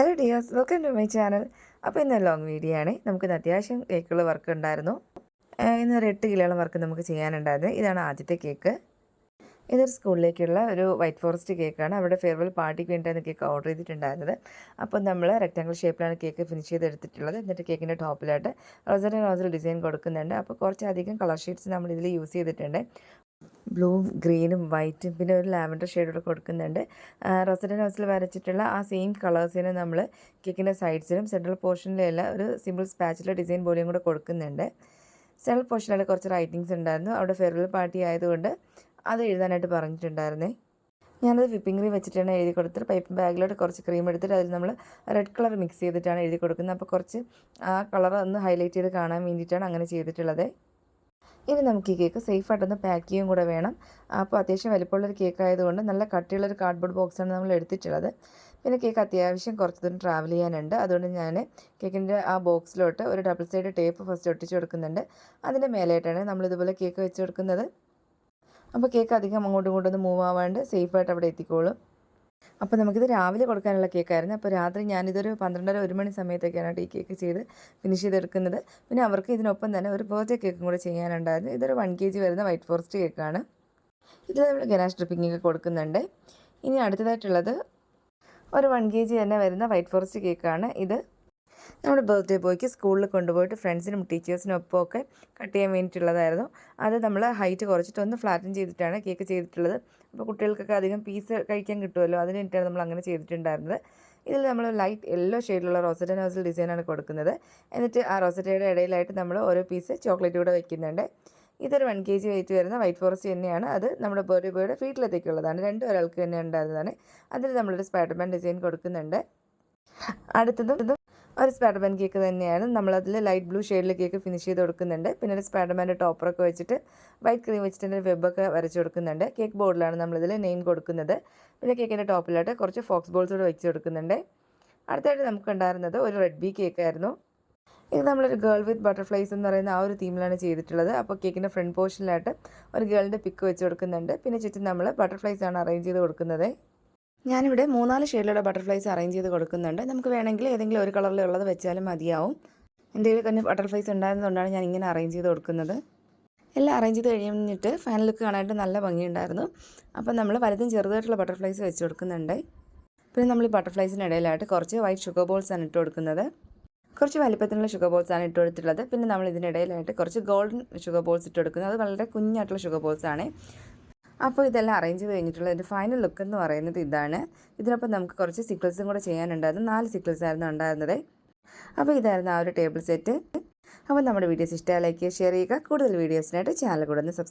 Hello dears welcome to my channel. അപ്പോൾ ഇന്ന് long video ആണ്. നമുക്കിന്ന് അത്യാവശ്യം കേക്കുകൾ വർക്ക് ഉണ്ടായിരുന്നു. ഇന്ന് ഒരു എട്ട് കിലോളം വർക്ക് നമുക്ക് ചെയ്യാനുണ്ടായിരുന്നു. ഇതാണ് ആദ്യത്തെ കേക്ക്. ഇതൊരു സ്കൂളിലേക്കുള്ള ഒരു വൈറ്റ് ഫോറസ്റ്റ് കേക്കാണ്. അവിടെ ഫെയർവെൽ പാർട്ടിക്ക് വേണ്ടിയിട്ടാണ് കേക്ക് ഓർഡർ ചെയ്തിട്ടുണ്ടായിരുന്നത്. അപ്പോൾ നമ്മൾ റെക്റ്റാങ്കിൾ ഷേപ്പിലാണ് കേക്ക് ഫിനിഷ് ചെയ്തെടുത്തിട്ടുള്ളത്. എന്നിട്ട് കേക്കിന്റെ ടോപ്പിലായിട്ട് റോസർ റോസൽ ഡിസൈൻ കൊടുക്കുന്നുണ്ട്. അപ്പോൾ കുറച്ചധികം കളർ ഷീറ്റ്സ് നമ്മൾ ഇതിൽ യൂസ് ചെയ്തിട്ടുണ്ട്. ബ്ലൂവും ഗ്രീനും വൈറ്റും പിന്നെ ഒരു ലാവൻഡർ ഷെയ്ഡൂടെ കൊടുക്കുന്നുണ്ട്. റെസിഡന്റ് ഹൗസിൽ വരച്ചിട്ടുള്ള ആ സെയിം കളേഴ്സിനെ നമ്മൾ കേക്കിന്റെ സൈഡ്സിലും സെൻട്രൽ പോർഷനിലെല്ലാം ഒരു സിമ്പിൾ സ്പാച്ചിലെ ഡിസൈൻ പോലെയും കൂടെ കൊടുക്കുന്നുണ്ട്. സെൻട്രൽ പോർഷനിൽ കുറച്ച് റൈറ്റിങ്സ് ഉണ്ടായിരുന്നു. അവിടെ ഫെയർവെൽ പാർട്ടി ആയതുകൊണ്ട് അത് എഴുതാനായിട്ട് പറഞ്ഞിട്ടുണ്ടായിരുന്നേ. ഞാനത് വിപ്പിംഗ് ക്രീം വെച്ചിട്ടാണ് എഴുതി കൊടുത്തത്. പൈപ്പ് ബാഗിലോട്ട് കുറച്ച് ക്രീം എടുത്തിട്ട് അതിൽ നമ്മൾ റെഡ് കളർ മിക്സ് ചെയ്തിട്ടാണ് എഴുതി കൊടുക്കുന്നത്. അപ്പോൾ കുറച്ച് ആ കളർ ഒന്ന് ഹൈലൈറ്റ് ചെയ്ത് കാണാൻ വേണ്ടിയിട്ടാണ് അങ്ങനെ ചെയ്തിട്ടുള്ളത്. ഇനി നമുക്ക് ഈ കേക്ക് സേഫായിട്ടൊന്ന് പാക്ക് ചെയ്യുകയും കൂടെ വേണം. അപ്പോൾ അത്യാവശ്യം വലിപ്പമുള്ളൊരു കേക്ക് ആയതുകൊണ്ട് നല്ല കട്ടിയുള്ളൊരു കാർഡ്ബോർഡ് ബോക്സാണ് നമ്മൾ എടുത്തിട്ടുള്ളത്. പിന്നെ കേക്ക് അത്യാവശ്യം കുറച്ച് ദൂരം ട്രാവൽ ചെയ്യാനുണ്ട്. അതുകൊണ്ട് ഞാൻ കേക്കിന്റെ ആ ബോക്സിലോട്ട് ഒരു ഡബിൾ സൈഡ് ടേപ്പ് ഫസ്റ്റ് ഒട്ടിച്ച് കൊടുക്കുന്നുണ്ട്. അതിന്റെ മേലായിട്ടാണ് നമ്മളിതുപോലെ കേക്ക് വെച്ച് കൊടുക്കുന്നത്. അപ്പോൾ കേക്ക് അധികം അങ്ങോട്ടും ഇങ്ങോട്ടൊന്നും മൂവ് ആവാണ്ട് സേഫായിട്ട് അവിടെ എത്തിക്കോളും. അപ്പോൾ നമുക്കിത് രാവിലെ കൊടുക്കാനുള്ള കേക്കായിരുന്നു. അപ്പോൾ രാത്രി ഞാനിതൊരു പന്ത്രണ്ടര ഒരു മണി സമയത്തൊക്കെയാണ് ഈ കേക്ക് ചെയ്ത് ഫിനിഷ് ചെയ്തെടുക്കുന്നത്. പിന്നെ അവർക്ക് ഇതിനൊപ്പം തന്നെ ഒരു ബർത്ത്ഡേ കേക്കും കൂടെ ചെയ്യാനുണ്ടായിരുന്നു. ഇതൊരു വൺ കെ ജി വരുന്ന വൈറ്റ് ഫോറസ്റ്റ് കേക്കാണ്. ഇതിൽ നമ്മൾ ഗനാഷ് ഡ്രിപ്പിങ്ങൊക്കെ കൊടുക്കുന്നുണ്ട്. ഇനി അടുത്തതായിട്ടുള്ളത് ഒരു വൺ കെ ജി തന്നെ വരുന്ന വൈറ്റ് ഫോറസ്റ്റ് കേക്കാണ് ഇത്. നമ്മുടെ ബർത്ത്ഡേ ബോയ്ക്ക് സ്കൂളിൽ കൊണ്ടുപോയിട്ട് ഫ്രണ്ട്സിനും ടീച്ചേഴ്സിനും ഒപ്പം ഒക്കെ കട്ട് ചെയ്യാൻ വേണ്ടിയിട്ടുള്ളതായിരുന്നു. അത് നമ്മൾ ഹൈറ്റ് കുറച്ചിട്ട് ഒന്ന് ഫ്ലാറ്റൻ ചെയ്തിട്ടാണ് കേക്ക് ചെയ്തിട്ടുള്ളത്. അപ്പോൾ കുട്ടികൾക്കൊക്കെ അധികം പീസ് കഴിക്കാൻ കിട്ടുമല്ലോ? അതിന് വേണ്ടിയിട്ടാണ് നമ്മൾ അങ്ങനെ ചെയ്തിട്ടുണ്ടായിരുന്നത്. ഇതിൽ നമ്മൾ ലൈറ്റ് യെല്ലോ ഷെയ്ഡിലുള്ള റോസറ്റ നോസൽ ഡിസൈനാണ് കൊടുക്കുന്നത്. എന്നിട്ട് ആ റോസറ്റയുടെ ഇടയിലായിട്ട് നമ്മൾ ഓരോ പീസ് ചോക്ലേറ്റ് കൂടെ വെക്കുന്നുണ്ട്. ഇതൊരു വൺ കെ ജി വെയിറ്റ് വരുന്ന വൈറ്റ് ഫോറസ്റ്റ് തന്നെയാണ്. അത് നമ്മുടെ ബേർഡ് ബോയുടെ വീട്ടിലത്തേക്കുള്ളതാണ് രണ്ടും ഒരാൾക്ക് തന്നെ ഉണ്ടായിരുന്നതാണ്. അതിൽ നമ്മളൊരു സ്പൈഡർമാൻ ഡിസൈൻ കൊടുക്കുന്നുണ്ട്. അടുത്തതും ഒരു സ്പൈഡർമാൻ കേക്ക് തന്നെയാണ്. നമ്മളതിൽ ലൈറ്റ് ബ്ലൂ ഷെയ്ഡിൽ കേക്ക് ഫിനിഷ് ചെയ്ത് കൊടുക്കുന്നുണ്ട്. പിന്നെ ഒരു സ്പൈഡർമാന്റെ ടോപ്പറൊക്കെ വെച്ചിട്ട് വൈറ്റ് ക്രീം വെച്ചിട്ട് എന്റെ വെബൊക്കെ വരച്ച് കൊടുക്കുന്നുണ്ട്. കേക്ക് ബോർഡിലാണ് നമ്മളിതിൽ നെയിം കൊടുക്കുന്നത്. പിന്നെ കേക്കിന്റെ ടോപ്പിലായിട്ട് കുറച്ച് ഫോക്സ് ബോൾസ് കൂടെ വെച്ച് കൊടുക്കുന്നുണ്ട്. അടുത്തായിട്ട് നമുക്കുണ്ടായിരുന്നത് ഒരു റെഡ് ബി കേക്കായിരുന്നു. ഇത് നമ്മളൊരു ഗേൾ വിത്ത് ബട്ടർഫ്ലൈസ് എന്ന് പറയുന്ന ആ ഒരു തീമിലാണ് ചെയ്തിട്ടുള്ളത്. അപ്പോൾ കേക്കിന്റെ ഫ്രണ്ട് പോർഷനിലായിട്ട് ഒരു ഗേളിന്റെ പിക്ക് വെച്ച് കൊടുക്കുന്നുണ്ട്. പിന്നെ ചുറ്റും നമ്മൾ ബട്ടർഫ്ലൈസ് ആണ് അറേഞ്ച് ചെയ്ത് കൊടുക്കുന്നത്. ഞാനിവിടെ മൂന്നാൽ ഷെയ്ഡിലുള്ള ബട്ടർഫ്ലൈസ് അറേഞ്ച് ചെയ്ത് കൊടുക്കുന്നുണ്ട്. നമുക്ക് വേണമെങ്കിൽ ഏതെങ്കിലും ഒരു കളറിലുള്ളത് വെച്ചാലും മതിയാവും. എന്റെ കയ്യിൽ തന്നെ ബട്ടർഫ്ലൈസ് ഉണ്ടായിരുന്നതുകൊണ്ടാണ് ഞാൻ ഇങ്ങനെ അറേഞ്ച് ചെയ്ത് കൊടുക്കുന്നത്. എല്ലാം അറേഞ്ച് ചെയ്ത് കഴിഞ്ഞിട്ട് ഫാൻ ലുക്ക് കാണാനായിട്ട് നല്ല ഭംഗിയുണ്ടായിരുന്നു. അപ്പോൾ നമ്മൾ വലുതും ചെറുതായിട്ടുള്ള ബട്ടർഫ്ലൈസ് വെച്ച് കൊടുക്കുന്നുണ്ട്. പിന്നെ നമ്മൾ ഈ ബട്ടർഫ്ലൈസിന് ഇടയിലായിട്ട് കുറച്ച് വൈറ്റ് ഷുഗർ ബോൾസ് ആണ് ഇട്ട് കൊടുക്കുന്നത്. കുറച്ച് വലിപ്പത്തിനുള്ള ഷുഗർ ബോൾസ് ആണ് ഇട്ട് കൊടുത്തിട്ടുള്ളത്. പിന്നെ നമ്മൾ ഇതിനിടയിലായിട്ട് കുറച്ച് ഗോൾഡൻ ഷുഗർ ബോൾസ് ഇട്ട് കൊടുക്കുന്നത്. അത് വളരെ കുഞ്ഞായിട്ടുള്ള ഷുഗർ ബോൾസ് ആണ് അപ്പോൾ ഇതെല്ലാം അറേഞ്ച് ചെയ്ത് കഴിഞ്ഞിട്ടുള്ള ഒരു ഫൈനൽ ലുക്ക് എന്ന് പറയുന്നത് ഇതാണ്. ഇതിനൊപ്പം നമുക്ക് കുറച്ച് സിക്കിൾസും കൂടെ ചെയ്യാനുണ്ടായിരുന്നു. നാല് സിക്കിൾസ് ആയിരുന്നു ഉണ്ടായിരുന്നത്. അപ്പോൾ ഇതായിരുന്നു ആ ഒരു ടേബിൾ സെറ്റ് അപ്പോൾ നമ്മുടെ വീഡിയോസ് ഇഷ്ടമായി ലൈക്ക് ചെയ്യുക ഷെയർ ചെയ്യുക. കൂടുതൽ വീഡിയോസിനായിട്ട് ചാനൽ കൂടെ ഒന്ന് സബ്സ്ക്രൈബ്